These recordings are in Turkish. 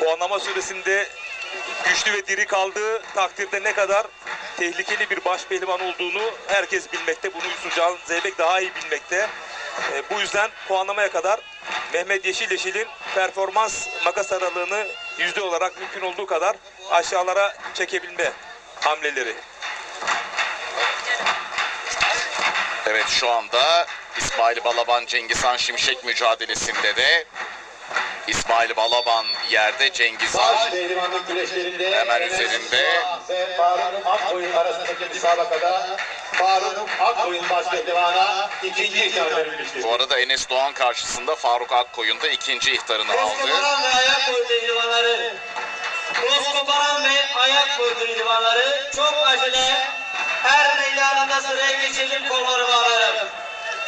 puanlama süresinde güçlü ve diri kaldığı takdirde ne kadar tehlikeli bir baş pehlivan olduğunu herkes bilmekte. Bunu Yusuf Can Zeybek daha iyi bilmekte. E, bu yüzden puanlamaya kadar Mehmet Yeşil Yeşil'in performans makas aralığını yüzde olarak mümkün olduğu kadar aşağılara çekebilme hamleleri. Evet şu anda İsmail Balaban Cengizhan Şimşek mücadelesinde de İsmail Balaban yerde pehlivanlık güreşlerinde Hemen üzerinde. Faruk Akkoyun arasındaki müsabakada Faruk Akkoyun baş pehlivana ikinci ihtar verilmiştir. bu arada Enes Doğan karşısında Faruk Akkoyun da ikinci ihtarını aldı. Koskoparan ve ayak boyu pehlivanları. Koskoparan ve ayak boyu pehlivanları çok acele her meydanında sıraya geçelim kolları bağlarım.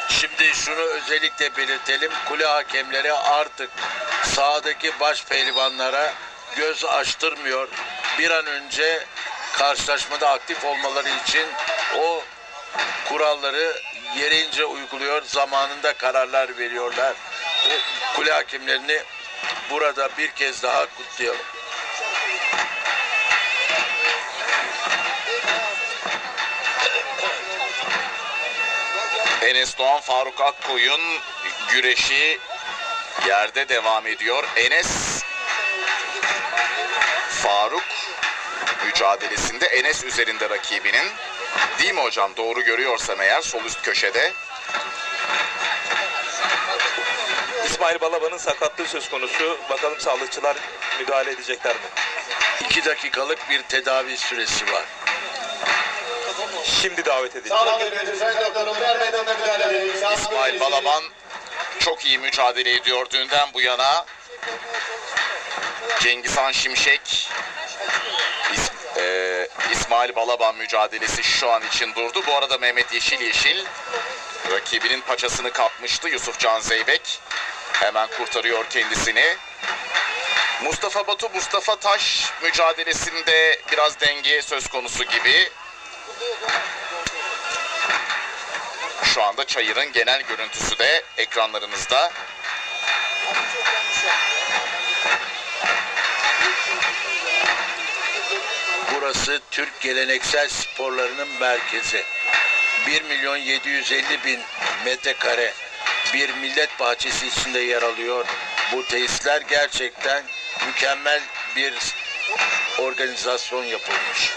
Şimdi şunu özellikle belirtelim. Kule hakemleri artık sahadaki baş pehlivanlara göz açtırmıyor. Bir an önce karşılaşmada aktif olmaları için o kuralları yerince uyguluyor. Zamanında kararlar veriyorlar. Kule hakemlerini burada bir kez daha kutluyorum. Enes Doğan Faruk Akkoyun güreşi yerde devam ediyor. Enes Faruk mücadelesinde Enes üzerinde rakibinin. Değil mi hocam? Doğru görüyorsam eğer sol üst köşede. İsmail Balaban'ın sakatlığı söz konusu. Bakalım sağlıkçılar müdahale edecekler mi? İki dakikalık bir tedavi süresi var. Şimdi davet. Sağlık İsmail Balaban çok iyi mücadele ediyor dünden bu yana. Cengizhan Şimşek İs- e, İsmail Balaban mücadelesi şu an için durdu. Bu arada Mehmet Yeşil Yeşil rakibinin paçasını kapmıştı. Yusuf Can Zeybek hemen kurtarıyor kendisini. Mustafa Batu Mustafa Taş mücadelesinde biraz denge söz konusu gibi. Şu anda çayırın genel görüntüsü de ekranlarınızda. Burası Türk geleneksel sporlarının merkezi. 1 milyon 750 bin metrekare bir millet bahçesi içinde yer alıyor. Bu tesisler gerçekten mükemmel bir organizasyon yapılmış.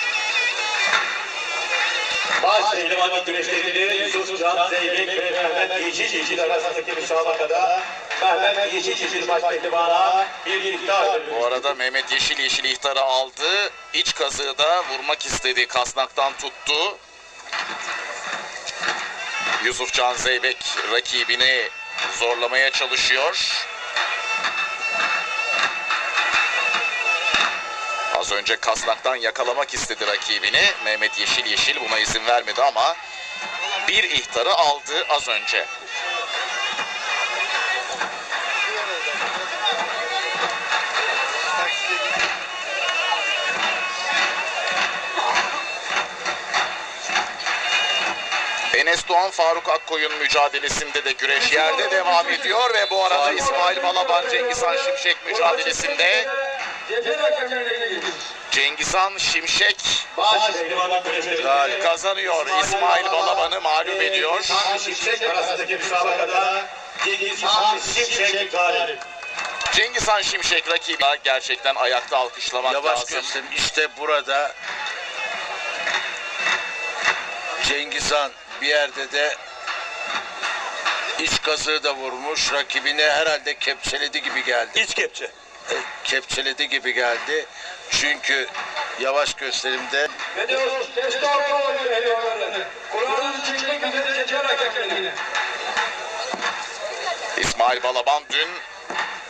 Baş pehlivanlık güreşlerinde Yusuf Can Zeybek ve Mehmet Yeşil Yeşil arasındaki müsabakada Mehmet Yeşil Yeşil baş pehlivana bir ihtar. Bu arada Mehmet Yeşil Yeşil ihtarı aldı. İç kazığı da vurmak istedi. Kasnaktan tuttu. Yusuf Can Zeybek rakibini zorlamaya çalışıyor. Az önce kasnaktan yakalamak istedi rakibini. Mehmet Yeşil Yeşil buna izin vermedi ama bir ihtarı aldı az önce. Enes Doğan Faruk Akkoyun mücadelesinde de güreş yerde devam ediyor ve bu arada İsmail Balaban Cengizhan Şimşek mücadelesinde Cephane hakemlerine. Cengizhan Şimşek Baş kazanıyor. İsmail Balaban'ı mağlup ediyor. Cengizhan Şimşek arasındaki müsabakada Cengizhan Şimşek galip. Cengizhan Şimşek rakibi gerçekten ayakta alkışlamak Yavaş lazım. gösterin. İşte burada Cengizhan bir yerde de iç kazığı da vurmuş. Rakibini herhalde kepçeledi gibi geldi. İç kepçe. Kepçeledi gibi geldi. Çünkü yavaş gösterimde. İsmail Balaban dün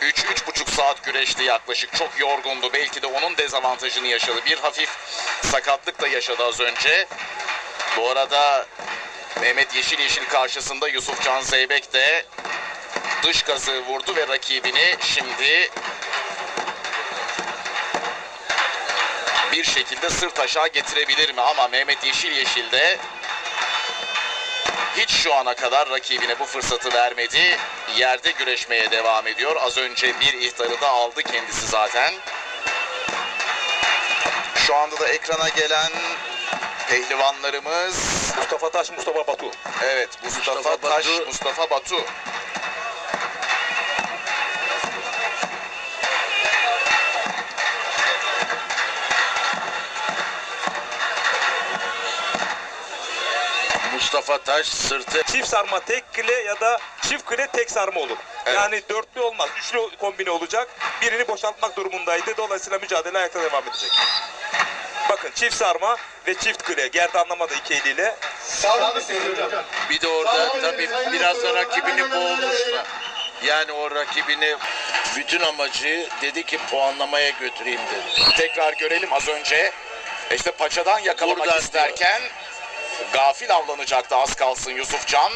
3-3,5 saat güreşti yaklaşık. Çok yorgundu. Belki de onun dezavantajını yaşadı. Bir hafif sakatlık da yaşadı az önce. Bu arada Mehmet Yeşil Yeşil karşısında Yusuf Can Zeybek de dış kazığı vurdu ve rakibini şimdi bir şekilde sırt aşağı getirebilir mi? Ama Mehmet Yeşil Yeşil de hiç şu ana kadar rakibine bu fırsatı vermedi. Yerde güreşmeye devam ediyor. Az önce bir ihtarı da aldı kendisi zaten. Şu anda da ekrana gelen pehlivanlarımız Mustafa Taş, Mustafa Batu. evet Mustafa, Mustafa Taş, Batu. Mustafa Batu. Mustafa Taş sırtı Çift sarma tek kile ya da çift kile tek sarma olur. Evet. Yani dörtlü olmaz. Üçlü kombine olacak. Birini boşaltmak durumundaydı. Dolayısıyla mücadele ayakta devam edecek. Bakın çift sarma ve çift kile. Gerdanlama da iki eliyle. Hocam. bir de orada tabii biraz da rakibini boğmuşlar. Yani o rakibini bütün amacı dedi ki puanlamaya götüreyim dedi. Tekrar görelim az önce işte paçadan yakalamak Buradan isterken gafil avlanacaktı az kalsın Yusufcan.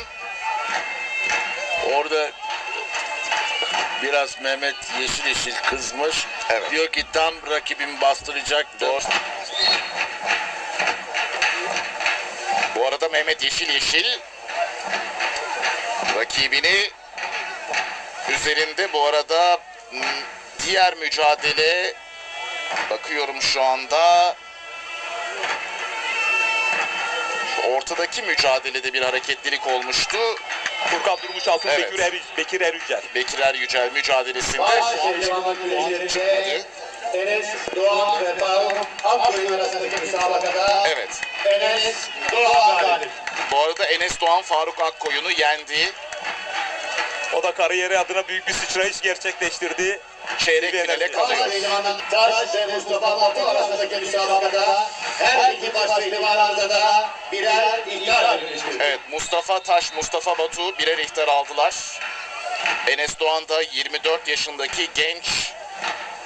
Orada biraz Mehmet yeşil yeşil kızmış. Evet. Diyor ki tam rakibimi bastıracaktı. Doğru. Bu arada Mehmet Yeşil Yeşil rakibini üzerinde bu arada diğer mücadele bakıyorum şu anda ortadaki mücadelede bir hareketlilik olmuştu. Furkan Durmuş Altın Evet. Bekir, Er, Bekir Erücel. Bekir Er Yücel mücadelesinde pehlivanlar güreşlerinde Enes Doğan ve Faruk Akgül'ün arasındaki müsabakada evet Enes Doğan galip. bu arada Enes Doğan Faruk Akkoyun'u yendi. O da kariyeri adına büyük bir sıçrayış gerçekleştirdi. Çeyrek finale kalıyor. Taş ve Mustafa Batu arasındaki müsabakada her iki baş pehlivanlarda da birer ihtar. Evet Mustafa Taş, Mustafa Batu birer ihtar aldılar. Enes Doğan da 24 yaşındaki genç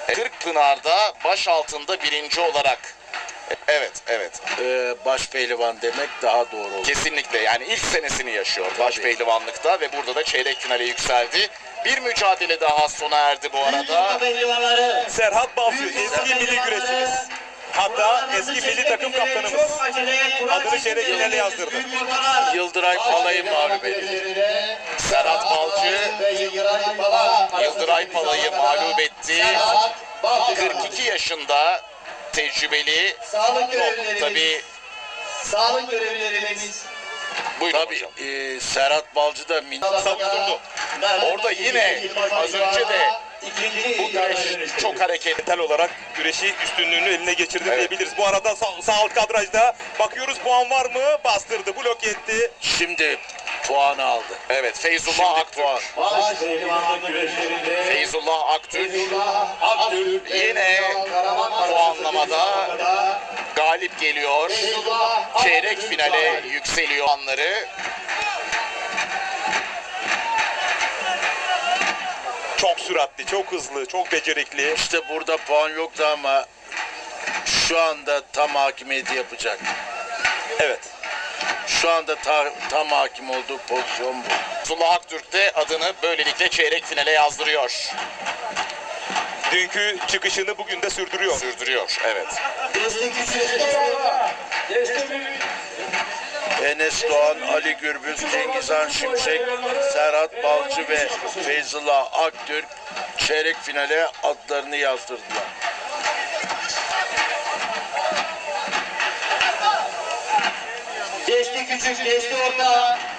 Kırkpınar'da baş altında birinci olarak. Evet, evet. Ee, baş pehlivan demek daha doğru olur. Kesinlikle yani ilk senesini yaşıyor baş pehlivanlıkta ve burada da çeyrek finale yükseldi. Bir mücadele daha sona erdi bu arada. pehlivanları. Serhat Balcı eski milli güreşçimiz. Hatta eski milli takım kaptanımız. Adını çeyrek finale yazdırdı. Yıldıray Palay'ı mağlup etti. Güreşlerinde Serhat Balcı ve Yıldıray Pala Yıldıray Pala'yı mağlup etti. Serhat Balcı 42 yaşında tecrübeli. Sağlık görevlilerimiz, Tabii sağlık görevlilerimiz buyurun Tabii hocam. e, Serhat Balcı da min- savundu. Orada yine az önce de bu güreş çok hareketli. olarak güreşi üstünlüğünü eline geçirdi Evet. diyebiliriz. Bu arada sağ, sağ alt kadrajda bakıyoruz puan var mı? Bastırdı, blok etti. şimdi puanı aldı. Evet Feyzullah Şimdi Aktürk. puan. Baş pehlivanlık güreşlerinde Feyzullah Aktürk Feyzullah Aktürk Yine puanlamada galip geliyor. Çeyrek finale yükseliyor anları. Çok süratli, çok hızlı, çok becerikli. İşte burada puan yoktu ama şu anda tam hakimiyeti yapacak. Evet. Şu anda ta- tam hakim olduğu pozisyon bu. Feyzullah Aktürk de adını böylelikle çeyrek finale yazdırıyor. Dünkü çıkışını bugün de sürdürüyor. Sürdürüyor. Evet. Enes Doğan, Ali Gürbüz, Cengizhan Şimşek, Serhat Balcı ve Feyzullah Aktürk çeyrek finale adlarını yazdırdılar.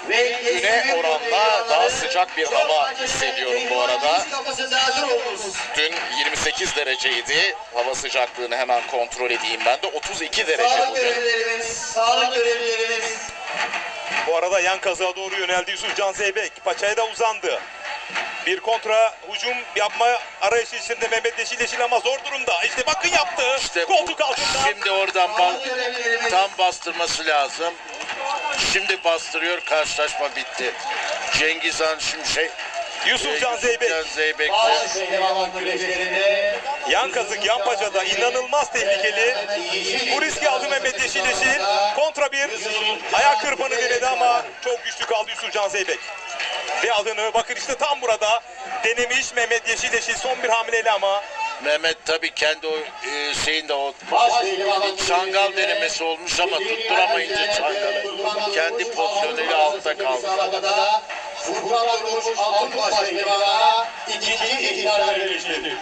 Güne oranla daha sıcak bir hava hissediyorum bu arada. Dün 28 dereceydi. Hava sıcaklığını hemen kontrol edeyim ben de. 32 derece Sağlık bugün. görevlilerimiz, sağlık görevlilerimiz Bu arada yan kazığa doğru yöneldi Yusuf Can Zeybek. Paçaya da uzandı. Bir kontra hücum yapma arayışı içinde Mehmet Yeşil Yeşil ama zor durumda. İşte bakın yaptı. İşte Koltuk altında. Şimdi oradan görevlilerimiz tam bastırması lazım. Şimdi bastırıyor, karşılaşma bitti. Cengizhan Şimşek, e, Yusuf Can Zeybek. Can Zeybek Yan kazık yan paçada inanılmaz tehlikeli. Bu riski aldı Mehmet Yeşil Yeşil. Kontra bir ayak kırpanı denedi ama çok güçlü kaldı Yusuf Can Zeybek. Ve adını bakın işte tam burada denemiş Mehmet Yeşil Yeşil son bir hamileyle ama Mehmet tabi kendi o e, şeyin de o çangal denemesi olmuş ama tutturamayınca çangalı. Kendi pozisyonuyla altta kaldı. Furkan Durmuş Altınbaş Liman'a ikinci ihlal verilmiştir.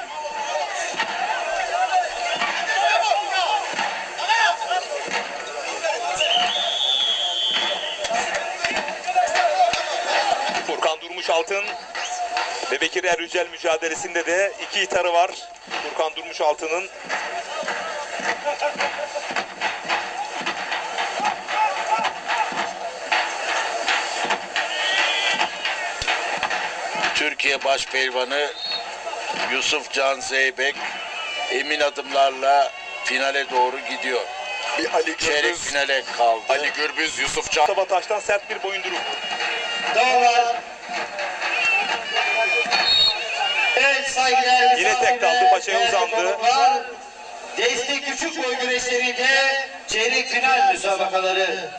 Furkan Durmuş Altın Bekir Erücel mücadelesinde de iki itarı var. Furkan Durmuşaltı'nın Türkiye Başpehlivanı Yusuf Can Zeybek emin adımlarla finale doğru gidiyor. Bir Ali Çeyrek Gürbüz, finale kaldı. Ali Gürbüz, Yusuf Can Mustafa Taş'tan sert bir boyundurup. Dağlar. Evet saygıdeğer Yine tek kaldı, paçaya uzandı. Destek küçük boy güreşlerinde çeyrek final müsabakaları.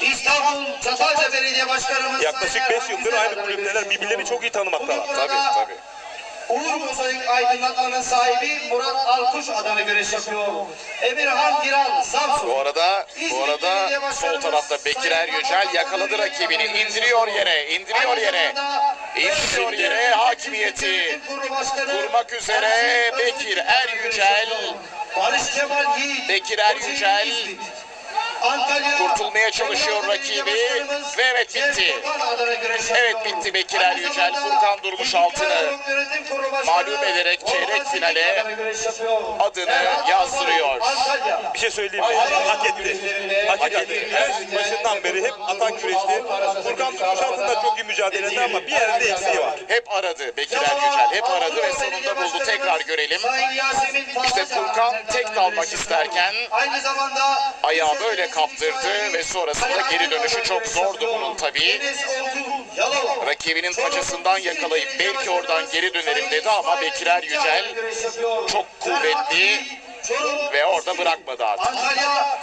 İstanbul Çatalca Belediye Başkanımız Yaklaşık Sayın 5 Erhan yıldır aynı kulüpteler birbirlerini çok iyi tanımaktalar. Tabii tabii. Uğur Mozaik Aydınlatma'nın sahibi Murat Alkuş adına güreş yapıyor. Emirhan Giral Samsun. Bu arada bu arada sol tarafta Bekir Er Yücel yakaladı rakibini. indiriyor yere, indiriyor yere. Yere hakimiyeti. Kurmak üzere Bekir Er Yücel. Barış Kemal Yiğit. Bekir Er Yücel kurtulmaya çalışıyor rakibi ve evet bitti. Evet bitti Bekir Er Yücel. Furkan Durmuş altını mağlup ederek çeyrek finale adını yazdırıyor. Bir şey söyleyeyim mi? Hak etti. Hak etti. Güreş başından beri hep atak güreşti. Furkan Durmuşaltı da çok iyi mücadele etti ama bir yerde eksiği var. Hep aradı Bekir Er Yücel. Hep aradı ve sonunda buldu. Tekrar görelim. İşte Furkan tek dalmak isterken aynı zamanda ayağı böyle kaptırdı ve sonrasında geri dönüşü çok zordu bunun tabii. Rakibinin paçasından yakalayıp belki oradan geri dönerim dedi ama Bekir Er Yücel çok kuvvetli ve orada bırakmadı artık.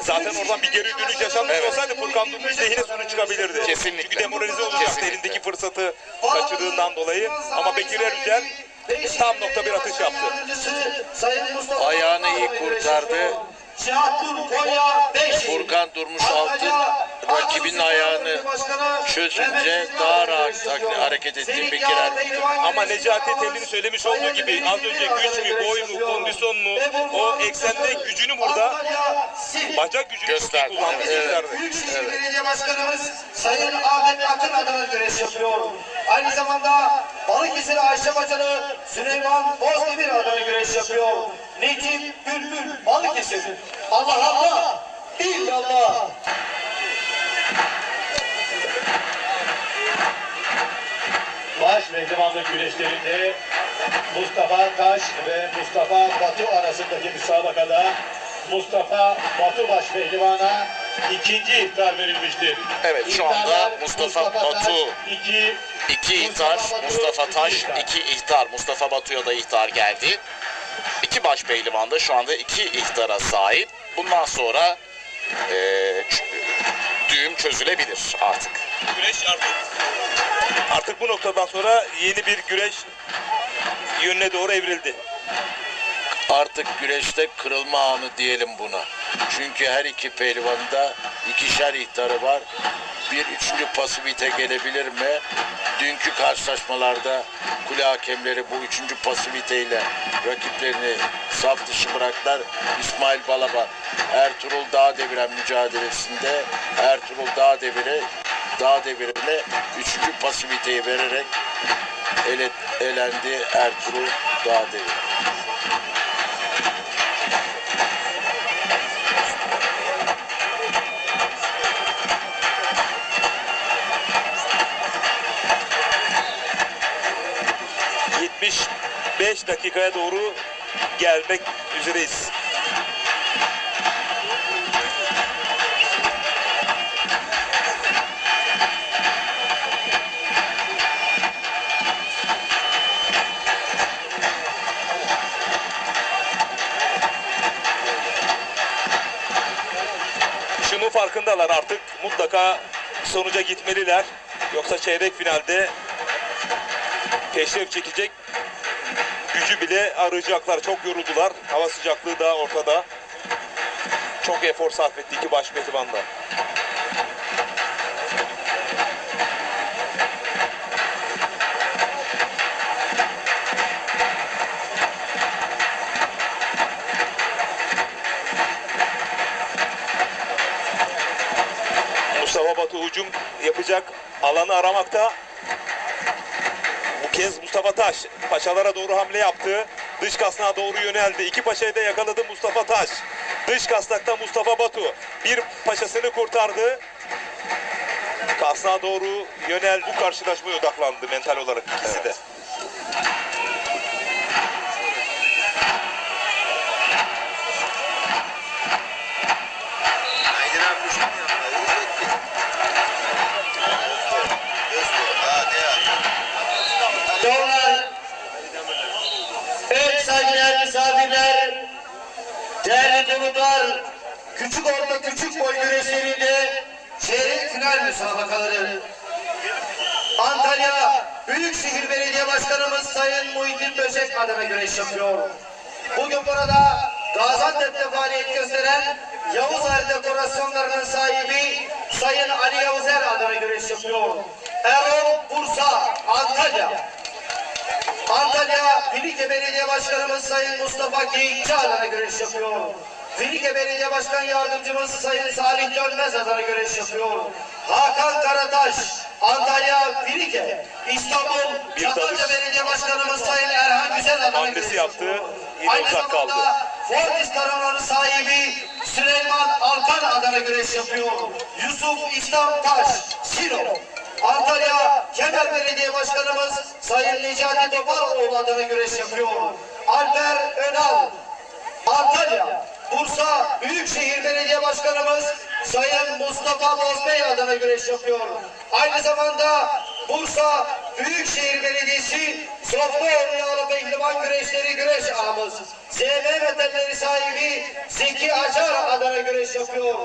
Zaten oradan bir geri dönüş yaşanmış Evet. olsaydı Furkan Durmuş lehine sonuç çıkabilirdi. Kesinlikle. Çünkü demoralize olacaktı elindeki fırsatı kaçırdığından dolayı. Ama Bekir Erücel tam nokta bir atış yaptı. Ayağını iyi kurtardı. Furkan Durmuşaltı rakibinin ayağını çözünce daha rahat hareket etti Bekir Er. Ama Necati Telli'nin söylemiş olduğu gibi az önce güç mü, boy mu, kondisyon mu o eksende gücünü burada bacak gücünü Gösterdi. çok iyi kullandı. Evet. gösterdi. Büyükşehir Belediye Başkanımız Sayın Ahmet Akın adına güreş yapıyor. Aynı zamanda Balıkesir Ayşe Bacanı Süleyman Bozdemir adına güreş yapıyor. Necip Bülbül Balıkesir. Allah Allah! İllallah! Baş pehlivanlık güreşlerinde Mustafa Taş ve Mustafa Batu arasındaki müsabakada Mustafa Batu baş pehlivana ikinci ihtar verilmiştir. Evet, şu anda Mustafa Taş, Batu iki, İki ihtar, Mustafa Taş, iki ihtar. Mustafa Batu'ya da ihtar geldi. İki baş pehlivan da şu anda iki ihtara sahip. Bundan sonra eee, ç- düğüm çözülebilir artık. Güreş artık artık bu noktadan sonra yeni bir güreş yönüne doğru evrildi. Artık güreşte kırılma anı diyelim buna. Çünkü her iki pehlivanın ikişer ihtarı var. Bir üçüncü pasivite gelebilir mi? Dünkü karşılaşmalarda kule hakemleri bu üçüncü pasiviteyle rakiplerini saf dışı bıraktılar. İsmail Balaban Ertuğrul Dağ Deviren mücadelesinde Ertuğrul Dağ Devire Dağ Deviren'e üçüncü pasiviteyi vererek ele, elendi Ertuğrul Dağ 75 dakikaya doğru gelmek üzereyiz. Şunun farkındalar artık mutlaka sonuca gitmeliler. Yoksa çeyrek finalde peşref çekecek gücü bile arayacaklar. Çok yoruldular. Hava sıcaklığı da ortada. Çok efor sarf etti iki baş pehlivanda. Mustafa Batu hücum yapacak alanı aramakta. Kez Mustafa Taş paçalara doğru hamle yaptı. Dış kasnağa doğru yöneldi. İki paçayı da yakaladı Mustafa Taş. Dış kasnakta Mustafa Batu bir paçasını kurtardı. Kasnağa doğru yönel bu karşılaşmaya odaklandı mental olarak ikisi de. Küçük boy güreşlerinde çeyrek final müsabakaları. Antalya Büyükşehir Belediye Başkanımız Sayın Muhittin Böcek adına güreş yapıyor. Bugün burada Gaziantep'te faaliyet gösteren Yavuz Er dekorasyonlarının sahibi Sayın Ali Yavuzer adına güreş yapıyor. Erol Bursa, Antalya. Antalya Filike Belediye Başkanımız Sayın Mustafa Geyikçi adına güreş yapıyor. Filike Belediye Başkan Yardımcımız Sayın Salih Dönmez adına güreş yapıyor. Hakan Karataş, Antalya Filike, İstanbul Çatalca. Belediye Başkanımız Sayın Erhan Güzel adına güreş yaptı, yine Aynı uzak kaldı. Fortis Karaman'ın sahibi Süleyman Alkan adına güreş yapıyor. Yusuf İslam Taş, Sinop. Antalya Kemer Belediye Başkanımız Sayın Necati Toparoğlu adına güreş yapıyor. Alper Önal, Antalya, Bursa Büyükşehir Belediye Başkanımız Sayın Mustafa Bozbey adına güreş yapıyor. Aynı zamanda Bursa Büyükşehir Belediyesi Sofraoğlu Yağlı Pehlivan Güreşleri Güreş Ağımız ZM Metalleri sahibi Zeki Acar adına güreş yapıyor.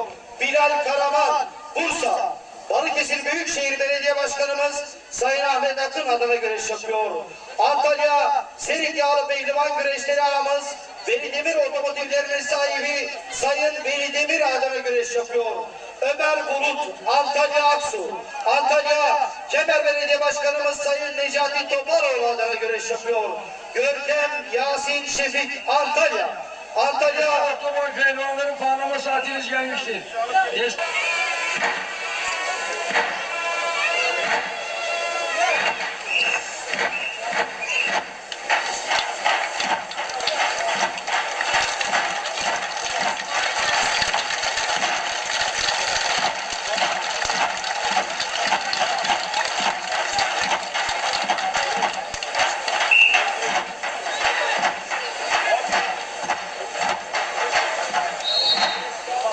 Bilal Karaman, Bursa Balıkesir Büyükşehir Belediye Başkanımız Sayın Ahmet Akın adına güreş yapıyor. Antalya Serik Yağlı Pehlivan Güreşleri ağamız Veli Demir Otomotivlerinin sahibi Sayın Veli Demir adına güreş yapıyor. Ömer Bulut, Antalya Aksu, Antalya Kemer Belediye Başkanımız Sayın Necati Toparoğlu adına güreş yapıyor. Görkem Yasin Şefik, Antalya. Antalya Otomobil pehlivanların parlama saatiniz gelmiştir. Des-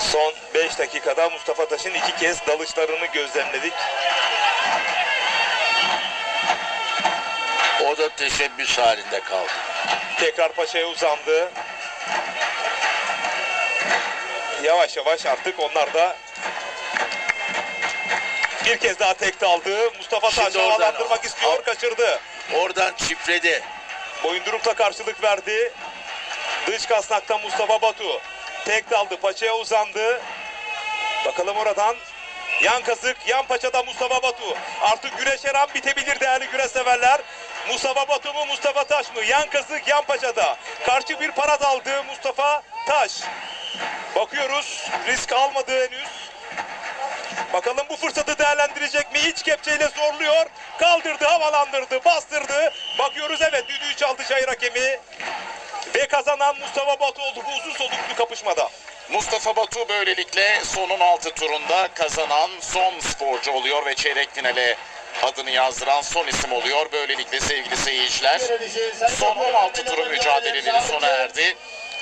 Son 5 dakikada Mustafa Taş'ın iki kez dalışlarını gözlemledik. O da teşebbüs halinde kaldı. Tekrar paçaya uzandı. Yavaş yavaş artık onlar da bir kez daha tek aldı. Mustafa Taş havalandırmak istiyor, kaçırdı. Oradan çiftledi. Boyundurukla karşılık verdi. Dış kasnakta Mustafa Batu. Tek daldı, paçaya uzandı. Bakalım oradan. Yan kazık, yan paçada Mustafa Batu. Artık güreş her an bitebilir değerli güreş severler. Mustafa Batu mu, Mustafa Taş mı? Yan kazık, yan paçada. Karşı bir para daldı Mustafa Taş. Bakıyoruz, risk almadı henüz. Bakalım bu fırsatı değerlendirecek mi? İç kepçeyle zorluyor. Kaldırdı, havalandırdı, bastırdı. Bakıyoruz evet düdüğü çaldı şahir hakemi. Ve kazanan Mustafa Batu oldu bu uzun soluklu kapışmada. Mustafa Batu böylelikle sonun 6 turunda kazanan son sporcu oluyor ve çeyrek finale adını yazdıran son isim oluyor. Böylelikle sevgili seyirciler son 16 turun mücadeleleri sona erdi.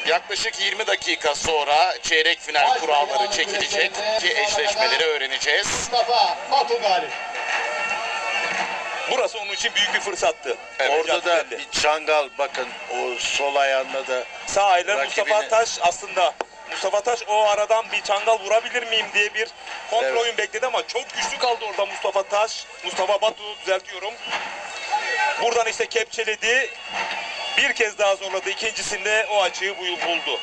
Yaklaşık 20 dakika sonra çeyrek final kuralları çekilecek ki eşleşmeleri öğreneceğiz. Mustafa Batu galip. Burası onun için büyük bir fırsattı. Evet, Orada da bir çangal bakın o sol ayağında da Sağ rakibini- Mustafa Taş aslında Mustafa Taş o aradan bir çangal vurabilir miyim diye bir kontrol Evet. oyun bekledi ama çok güçlü kaldı orada Mustafa Taş. Mustafa Batu düzeltiyorum. Buradan işte kepçeledi. Bir kez daha zorladı. İkincisinde o açığı bu- buldu.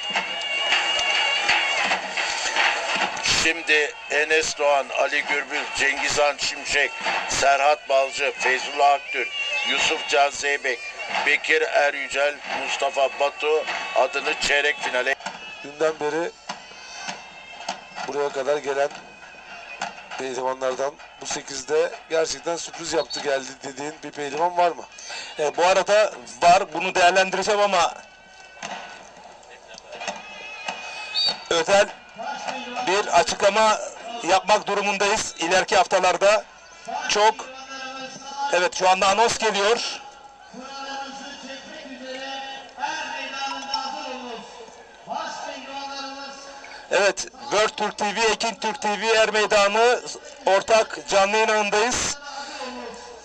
Şimdi Enes Doğan, Ali Gürbüz, Cengizhan Şimşek, Serhat Balcı, Feyzullah Aktürk, Yusuf Can Zeybek, Bekir Er Yücel, Mustafa Batu adını çeyrek finale dünden beri buraya kadar gelen pehlivanlardan bu 8'de gerçekten sürpriz yaptı geldi dediğin bir pehlivan var mı? E, bu arada var bunu değerlendireceğim ama özel bir açıklama yapmak durumundayız ileriki haftalarda. Çok Evet şu anda anons geliyor. Evet, World Türk TV, Ekin Türk TV Er Meydanı ortak canlı yayınındayız.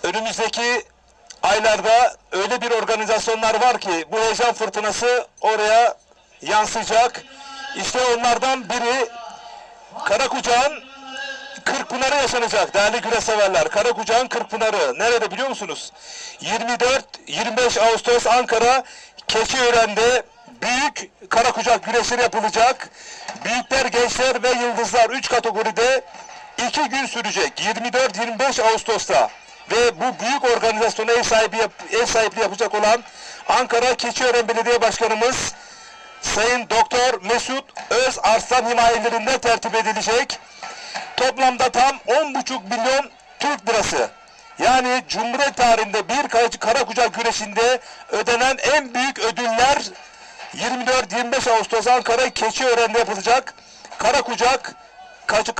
Önümüzdeki aylarda öyle bir organizasyonlar var ki bu heyecan fırtınası oraya yansıyacak. İşte onlardan biri Karakucağın Kırkpınarı yaşanacak değerli güreş severler. Karakucağın Kırkpınarı. Nerede biliyor musunuz? 24-25 Ağustos Ankara Keçiören'de büyük Karakucak güreşleri yapılacak. Büyükler, gençler ve yıldızlar 3 kategoride 2 gün sürecek. 24-25 Ağustos'ta. Ve bu büyük organizasyona ev, sahibi yap, ev sahipliği yapacak olan Ankara Keçiören Belediye Başkanımız Sayın Doktor Mesut Öz Arslan himayelerinde tertip edilecek. Toplamda tam 10,5 milyon Türk lirası. Yani Cumhuriyet tarihinde bir kar- kara kucak güreşinde ödenen en büyük ödüller 24-25 Ağustos Ankara Keçiören'de yapılacak. Kara kucak